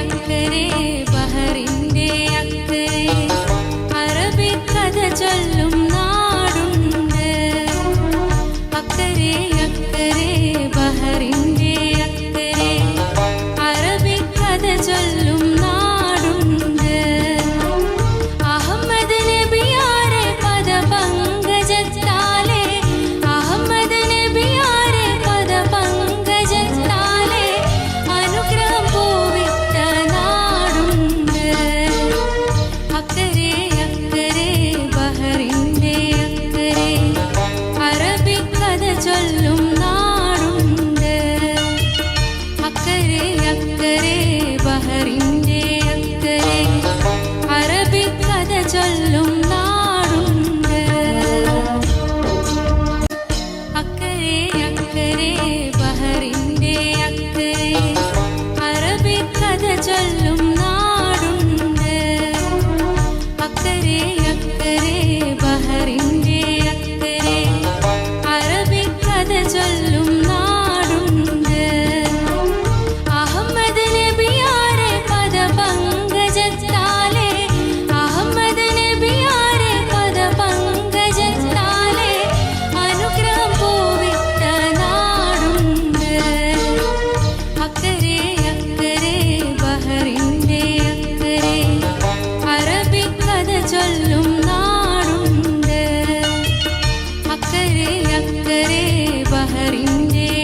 അക്കരെ ബഹറിന്റെ അക്കരെ. അറബിക്കഥ ചൊല്ലും ചൊല്ലും നാടുണ്ട്. അക്കരെ അക്കരെ ബഹറിന്റെ അക്കരെ. അറബിക്കഥ ചൊല്ലും നാടുണ്ട്. അക്കരെ അക്കരെ ബഹറിന്റെ അക്കരെ. അറബിക്കഥ ചൊല്ലും നാടുണ്ട്. അക്കരെ അക്കരെ അക്കരെ അക്കരെ ബഹറിന്റെ